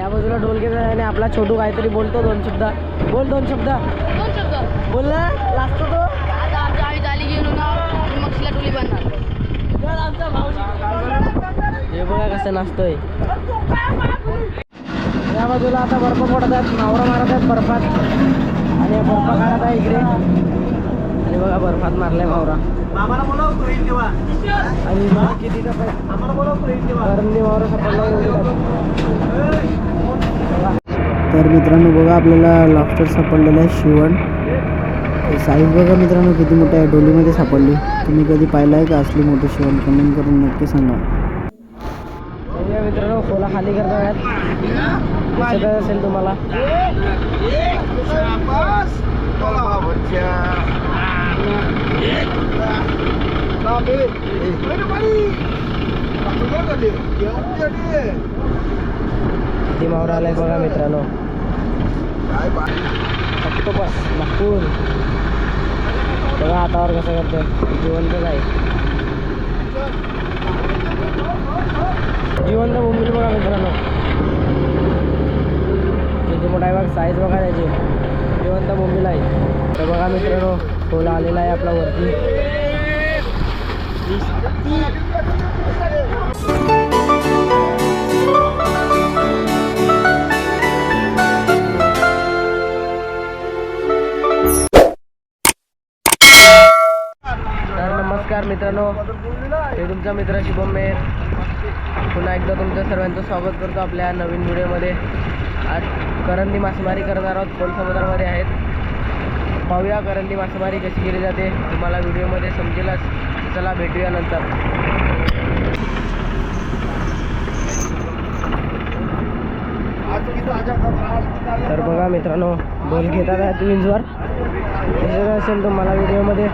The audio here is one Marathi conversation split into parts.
या बाजूला ढोल घेत आहे आणि आपला छोटू काहीतरी बोलतो दोन शब्द. बोल दोन शब्द. दोन शब्द. बोल ना लागतो तो. आता आमच्या आम्ही जाली घेऊन मग तिला टोली बांधणार. हे बघा कसं नाचतोय. या बाजूला आता बर्फ पडत आहेत मावरा मारत आहेत बर्फात. आणि हे बर्फ काढत आहे इकडे. आणि बघा बर्फात मारलाय मावरा. आणि किती करंदी मावरा सापडला तर मित्रांनो बघा आपल्याला लॉबस्टर सापडलेला आहे शिवण. साईज बघा मित्रांनो किती मोठं आहे? डोलीमध्ये सापडली. तुम्ही कधी पाहिलं आहे का? असली मोठी शिवण? कमेंट करून नक्की सांगा. मित्रांनो खोला खाली करता असेल तुम्हाला. किती मावरा आलाय बघा मित्रांनो. ऑक्टोपस नागपूर. बघा हातावर कसं करतोय. जिवंतच आहे जिवंत बोंबील बघा मित्रांनो. किती मोठा आहे बघा साईज बघा त्याची. जिवंत बोंबील आहे. तर बघा मित्रांनो खोला आलेला आहे आपला वरती. हे तुमचा मित्र शुभम मेहर पुन्हा एकदा तुमचं सर्वांचं स्वागत करतो आपल्या नवीन व्हिडिओमध्ये. आज करंदी मासेमारी करणार आहोत. खोल समुद्रामध्ये आहेत. पाहूया करंदी मासेमारी कशी केली जाते. तुम्हाला व्हिडिओमध्ये समजेलच. चला भेटूया नंतर. तर बघा मित्रांनो बोल घेतात आहेत विंजवर दिसत असेल तुम्हाला व्हिडिओमध्ये.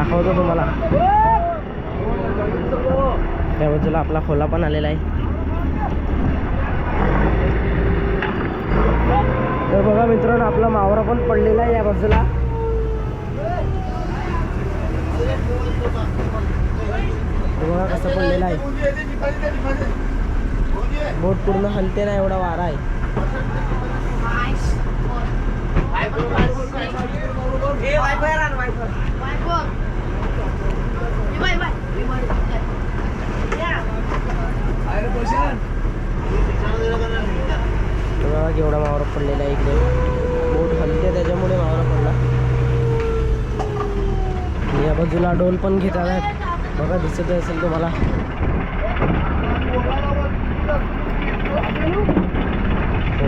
दाखवतो तुम्हाला. त्या बाजूला आपला खोला पण आलेला आहे. तर बघा मित्रांनो आपला मावरा पण पडलेला आहे या बाजूला. तर बघा कसं पडलेला आहे. बोट पूर्ण हलते ना एवढा वारा आहे. केवढा मावरा पडलेला आहे इकडे. बोट हलते त्याच्यामुळे मावरा पडला. या बाजूला डोल पण घेतात. बघा दिसत असेल तुम्हाला.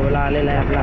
ओला आलेला आहे आपला.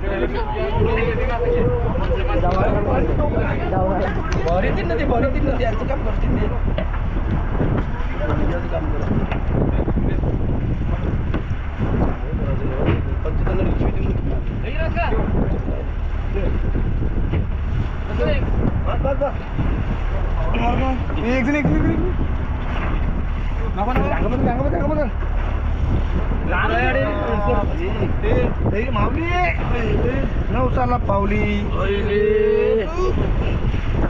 करंदी मावरा पडलाय नवसाला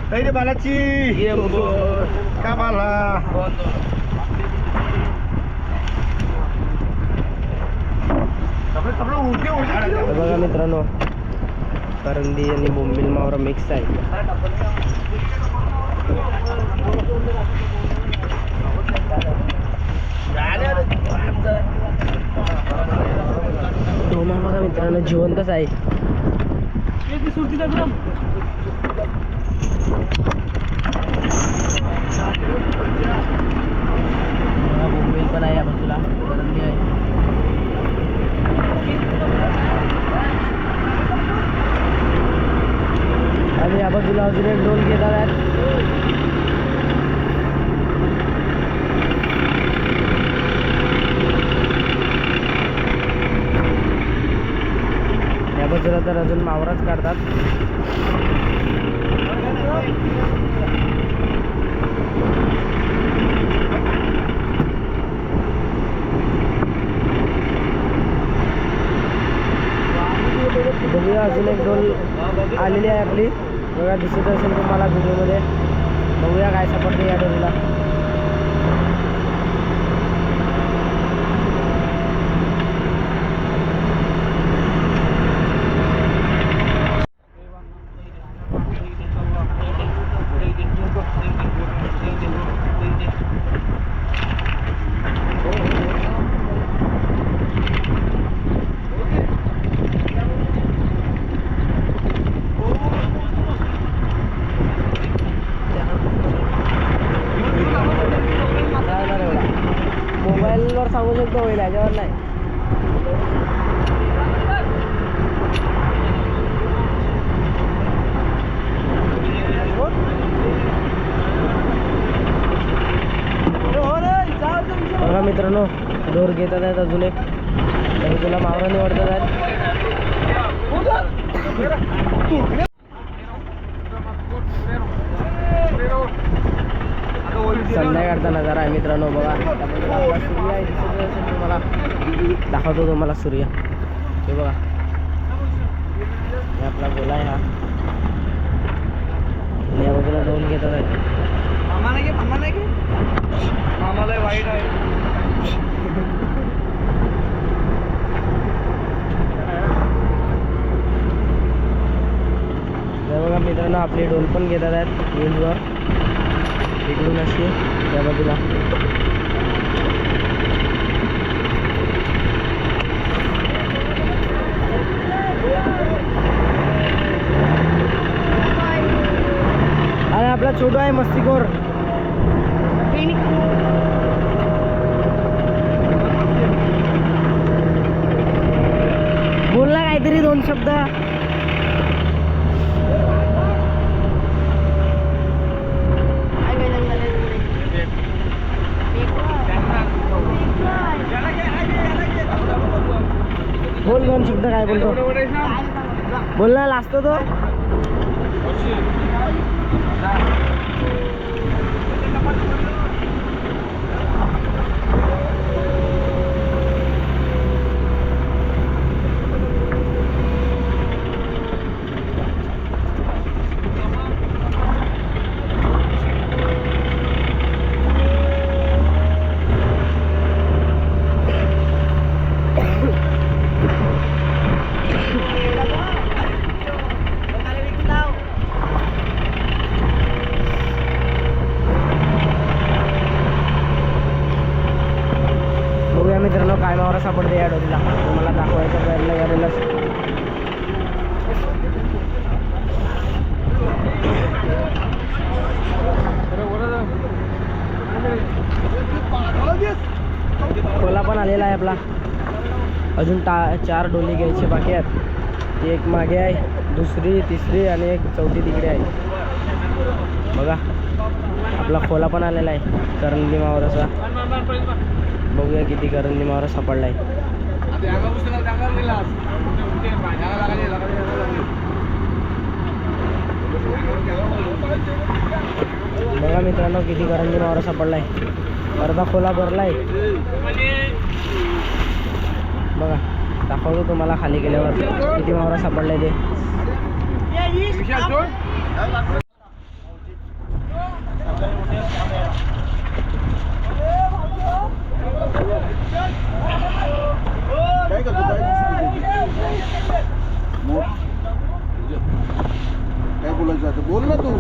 पावली रे बालाची का बाला तर बघा मित्रांनो करंदी आणि बोंबील मावरा मिक्स आहे डोमा बघा मित्रांनो जिवंतच आहे बघा, बोंबील पण आहे या बाजूला करंदी आहे आणि या बाजूला अजून एक ढोल घेणार आहेत. या तर अजून मावराच काढतात. बघूया अजून एक दोन आलेली आहे आपली. बघा दिसत असेल तुम्हाला व्हिडिओमध्ये. बघूया काय सापडते या डोलीला जाणार एवढा मोबाईलवर सांगू शकतो होईल याच्यावर नाही बघा मित्रांनो दोर घेतात आहेत अजून एक. तर तुला मावरा निवडतात आहेत. संध्याकाळचा नजारा आहे मित्रांनो बघा. तुम्हाला दाखवतो तुम्हाला सूर्य. हे बघा. हे आपला गोला आहे हा. या बाजूला दोन घेतात आहेत. मामाला वाईट आहे. बघा मित्रांनो आपली डोल पण घेतात आहेत विंडवर इकडून अशी त्या बाजूला. आणि आपला छोटू आहे मस्तीखोर बोल ना काहीतरी बोल दोन शब्द काय बोलतो? बोल ना लाजतो तो सापडते या डोरीला तुम्हाला दाखवायचा प्रयत्न करेलच खोला पण आलेला आहे आपला अजून टा चार डोली घ्यायचे बाकी आहेत. एक मागे आहे दुसरी तिसरी आणि एक चौथी तिकडे आहे. बघा आपला खोला पण आलेला आहे करंदी मावराचा बघूया किती करंदी मावरा सापडला आहे बघा मित्रांनो किती करंदी मावरा सापडला आहे अर्धा खोला भरला आहे बघा. दाखवतो तुम्हाला खाली गेल्यावर किती मावरा सापडलाय ते काय करतो काय बोलायचं आता बोल ना तू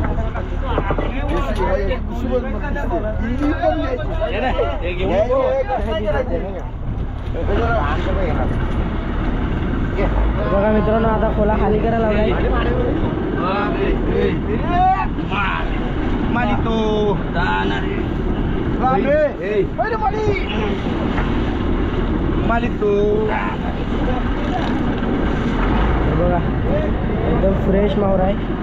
देशी आहे, दुसरी बोल ना. हिंदी पण घ्यायची. घ्यायची. हे जरा आमचं काय घेणार? घे. बघा मित्रांनो आता खोला खाली करायला लावलाय. मालितो रामरे. अरे माली. मालितो हे बघा एकदम फ्रेश मावरा आहे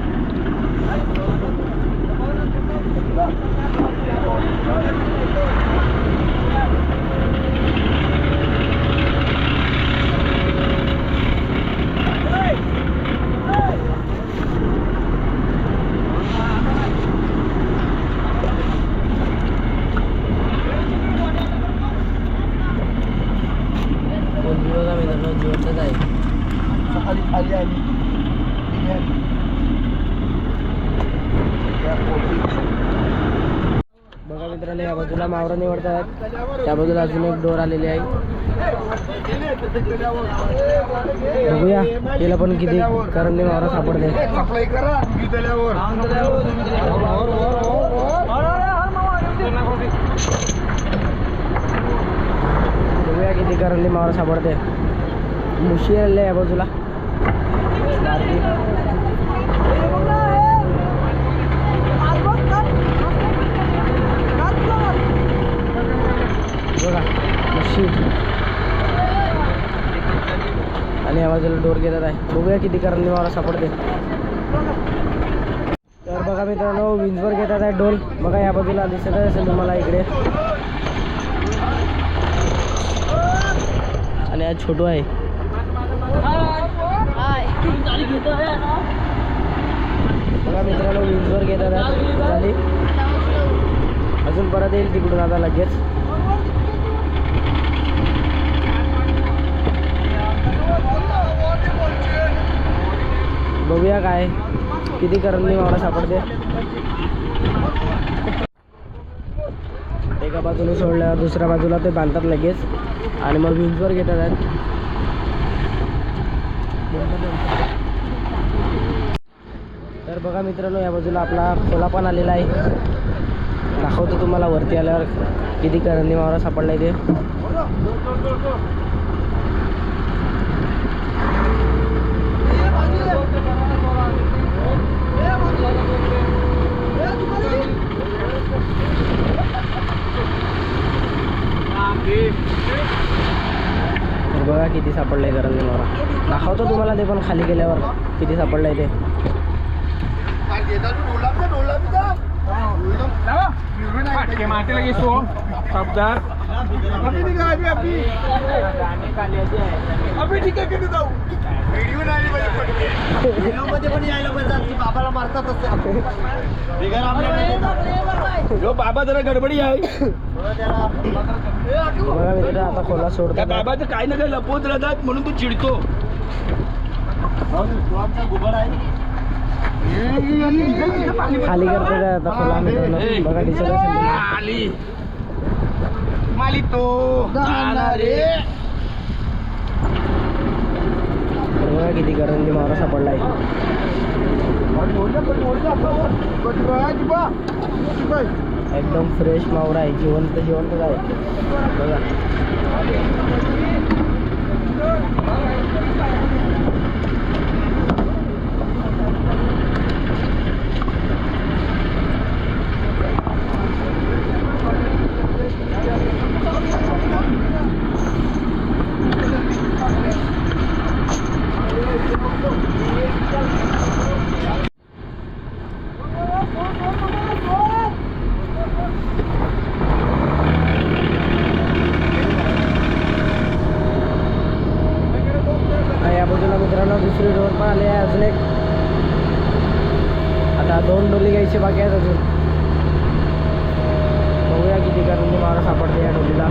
कोणती बघा मित्रांनो जिवंतच आहे सकाळी खाली बिर्याणी. बघा मित्रांनो या बाजूला मावरा निवडतात. त्या बाजूला अजून एक डोर आलेली आहे. बघूया तिला पण किती करंदी मावरा सापडते बघूया किती करंदी मावरा सापडते. मुशी आलेली आहे या बाजूला. बघा आणि या बाजूला डोर घेतात आहे. बघूया किती करंदी मला सापडते. तर बघा मित्रांनो विंजवर घेतात आहे डोल बघा या बाजूला दिसत असेल तुम्हाला इकडे. आणि आज छोटू आहे. बघा मित्रांनो विंजवर घेतात झाली अजून परत येईल तिकडून आता लगेच. बघूया काय किती करंदी मला सापडते. एका बाजूने सोडल्यावर दुसऱ्या बाजूला ते बांधतात लगेच. आणि मग विंजवर घेतात. तर बघा मित्रांनो या बाजूला आपला खोला पण आलेला आहे. दाखवतो तुम्हाला वरती आल्यावर किती करंदी मावरा सापडलाय ते. बघा किती सापडलंय करंदी मावरा दाखवतो तुम्हाला ते पण खाली गेल्यावर किती सापडलंय ते. फाटके माती लगे सो शब्दात अभी नहीं गया, अभी अभी अभी ठीक आहे की बाबाला मारतात बाबा जरा गडबडी आहे. आता खोला त्या सोडतात बाबाचं काही ना काही लपवत राहतात म्हणून तू चिडतो. खाली करतात आता खोला. बघा. आली बघा किती मावरा सापडलाय. एकदम फ्रेश मावरा आहे जिवंत जिवंतच आहे बघा आणि या बाजूला मित्रांनो दुसरी रोड पण आली आहे अजून एक. आता दोन डोली घ्यायची बाकी आहेत अजून बघूया किती करून मारा सापडते या डोलीला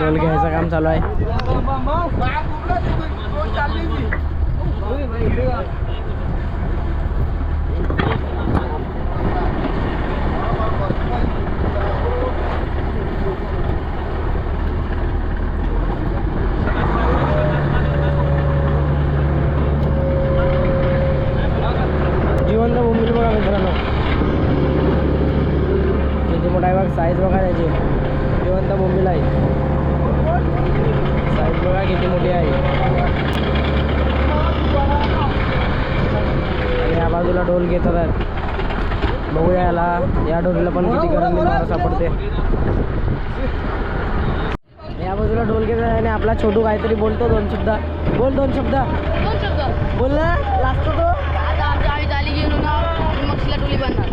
डोल घ्यायचं काम चालू आहे जिवंत बोंबील बघा मित्रांनो किती मोठा आहे बघ साईज बघा त्याची जिवंत बोंबील आहे. साईज बघा किती मोठी आहे. आणि या बाजूला डोल घेतात. आहेत बघूया याला. या डोलीला पण किती करंदी मारा सापडते या बाजूला डोल घेतात आणि आपला छोटू काहीतरी बोलतो दोन शब्द. बोल दोन शब्द. दोन शब्द. बोल ना लागतो तो. आमच्या आम्ही जाली घेऊन येणार मच्छीला टोली बांधणार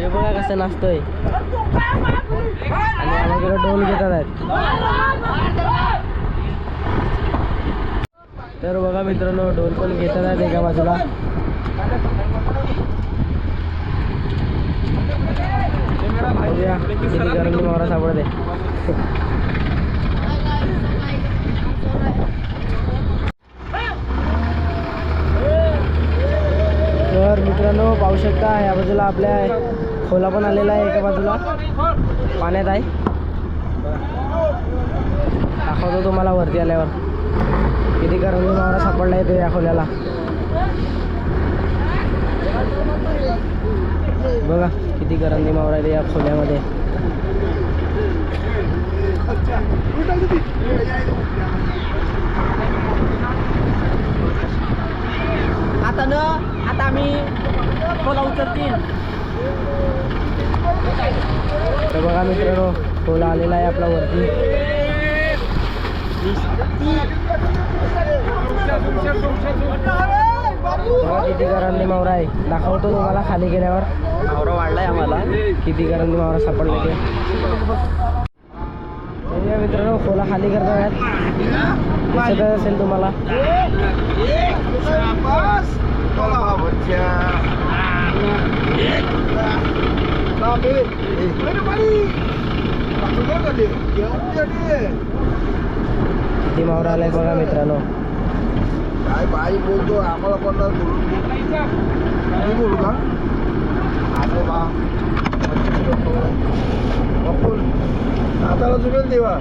हे बघा कसं नाचतोय. आणि आम्हाला डोल घेतात आहेत. तर बघा मित्रांनो डोल पण घेतात आहेत एका बाजूला. किती करंदी मारा सापडते. तर मित्रांनो पाहू शकता या बाजूला आपल्या खोला पण आलेला आहे एका बाजूला. पाण्यात आहे. दाखवतो तुम्हाला वरती आल्यावर. किती करंदी मावरा सापडला आहे ते या खोल्याला. बघा किती करंदी मावरा आहे या खोल्यामध्ये. आता न आता आम्ही खोला उतरतील तर बघा मित्रांनो खोला आलेला आहे आपला वरती. किती करंदी मावरा आहे. दाखवतो तुम्हाला खाली गेल्यावर. मावरा वाढलाय आम्हाला. किती करंदी मावरा सापडले ते. मित्रांनो खोला खाली करतात दिसत असेल तुम्हाला. शाबास. चला बच्चा. बापरे. अरे बाई. बापरे, बघ आले. घेऊन ये आले. किती मावरा आलाय बघा मित्रांनो काय बाई बोलतो आम्हाला पन्नास बोलून मी बोलू का अरे बा बकुल हाताला चुकेल देवा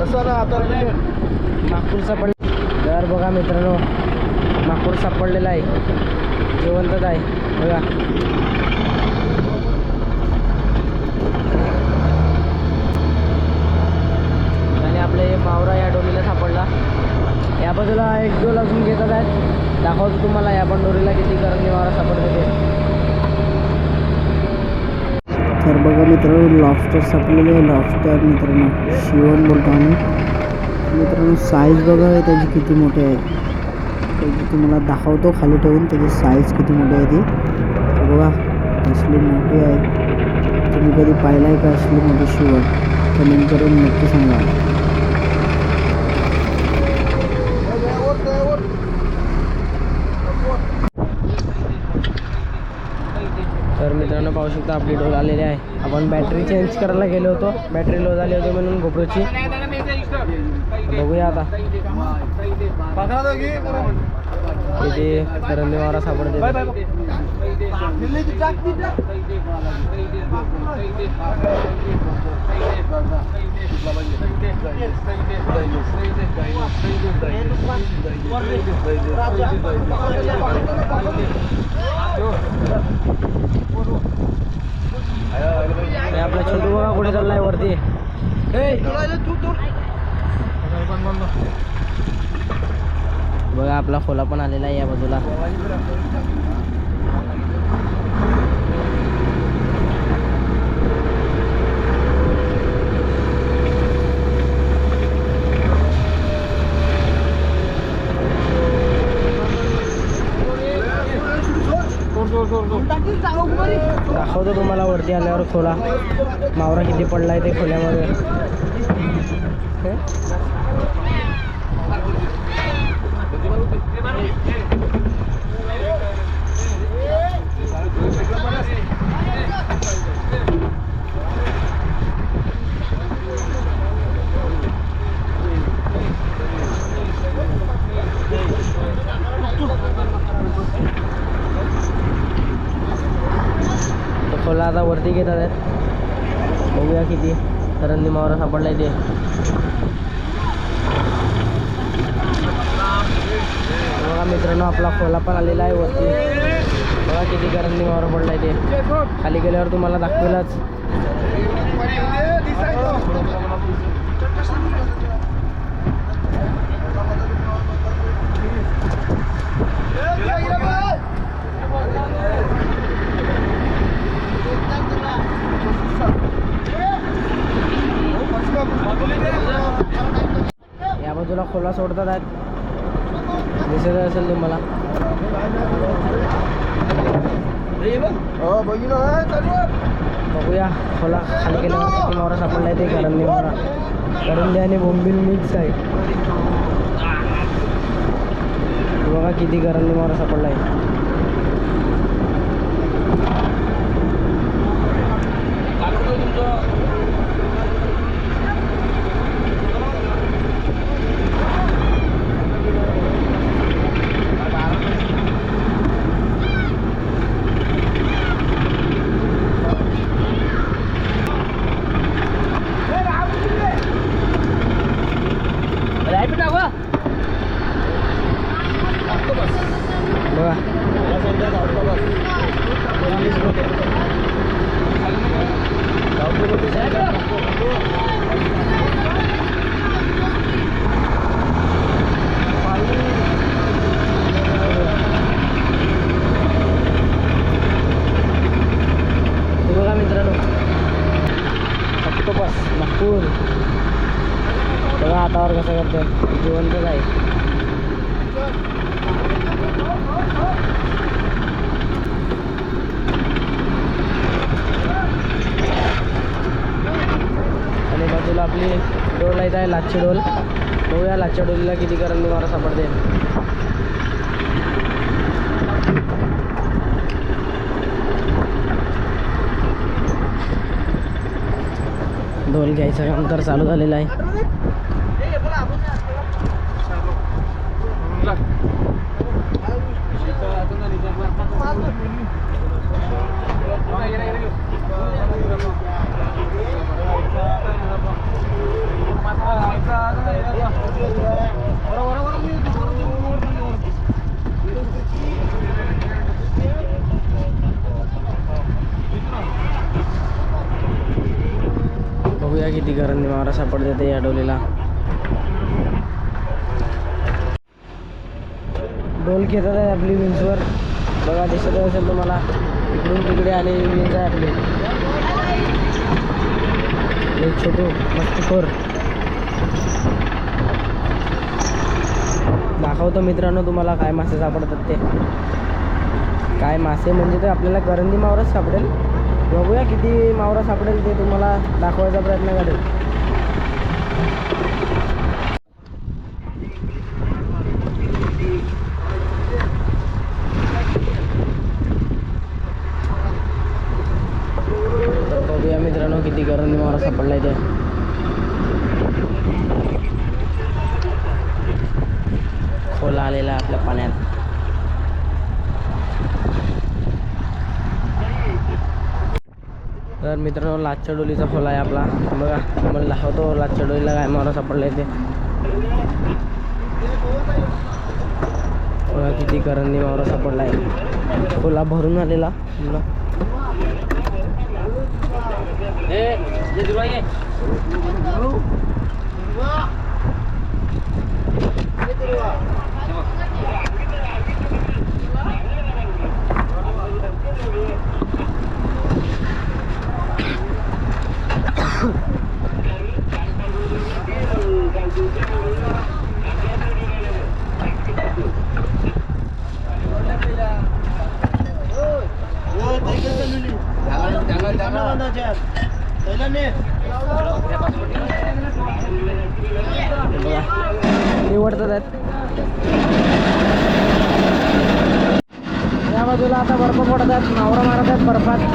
कसा ना हाताला चुकेल नागपूर सापडले तर बघा मित्रांनो नागपूर सापडलेला आहे जिवंतच आहे बघा आणि आपले मावरा या डोलीला सापडला. या बाजूला एक डोल अजून घेतात आहेत. दाखवतो तुम्हाला या पण डोरीला किती करंदी मावरा सापडते ते. तर बघा मित्रांनो लॉबस्टर सापडलेले आहे लॉबस्टर मित्रांनो. शिवण बोलतो आम्ही. मित्रांनो साईज बघा त्याची किती मोठी आहे. त्याची तुम्हाला दाखवतो खाली ठेवून. त्याची साईज किती मोठी आहे ती. बघा असली मोठी आहे. तुम्ही कधी पाहिलं आहे का असली मोठी शिवण? कमेंट करून नक्की सांगा. तर मित्रांनो पाहू शकता आपली डोल आलेली आहे. आपण बॅटरी चेंज करायला गेलो होतो. बॅटरी लो झाली होती म्हणून गोप्रोची बघूया आता. किती करंदी सापडते आपला छोटू बघा कुठे चाललाय वरती बघा आपला खोला पण आलेला आहे या बाजूला दाखवतो तुम्हाला वरती आल्यावर खोला मावरा किती पडलाय ते खोल्यामध्ये हे? त्याला आता वरती घेतात आहेत. बघूया किती तरंदी मावरा सापडलाय ते. बघा मित्रांनो आपला खोला पण आलेला आहे वरती. बघा किती करंदी मावरा पडलाय ते. खाली गेल्यावर तुम्हाला दाखवेलच. या बाजूला खोला सोडतात आहेत. दिसत असेल तुम्हाला. हो बघूया खोला खाली गेल्यावर किती मावरा सापडलाय ते करंदी मावरा करंदी आणि बोंबील मिक्स आहे. बघा किती करंदी मावरा सापडलाय. बघा हे बघा मित्रांनो ऑक्टोपस नागपूर. तेव्हा हातावर कसं करतो जिवंतच आहे. आणि बाजूला आपली डोल आहे लाच्छी डोल. बघूया लाच्छी डोलीला किती करंट मारा सापडते ढोल घ्यायचं काम तर चालू झालेलं आहे. बघूया किती मारा सापडते ते या डोलीला डोल घेतात आहे आपली विंचवर. बघा दिसत असेल तुम्हाला. इकडून तिकडे आले विंच आहे आपली. एक छोटू मस्तखोर दाखवतो मित्रांनो तुम्हाला काय मासे सापडतात ते. काय मासे म्हणजे ते आपल्याला करंदी मावरच सापडेल. बघूया किती मावरा सापडेल ते तुम्हाला दाखवायचा प्रयत्न करेल. बघूया मित्रांनो किती गरम मावरा सापडलाय ते. खोला आलेला आपल्या पाण्यात. मित्रांनो लाचच्या डोलीचा फळ आहे आपला. बघा तुम्हाला दाखवतो लाचच्या डोलीला काय मारा सापडला इथे. बघा किती करंदी मावरा सापडला आहे. फुला भरून आलेला. फुला. निवडतात आहेत या बाजूला आता बर्फ पडत आहेत नावरा मारत आहेत बर्फात.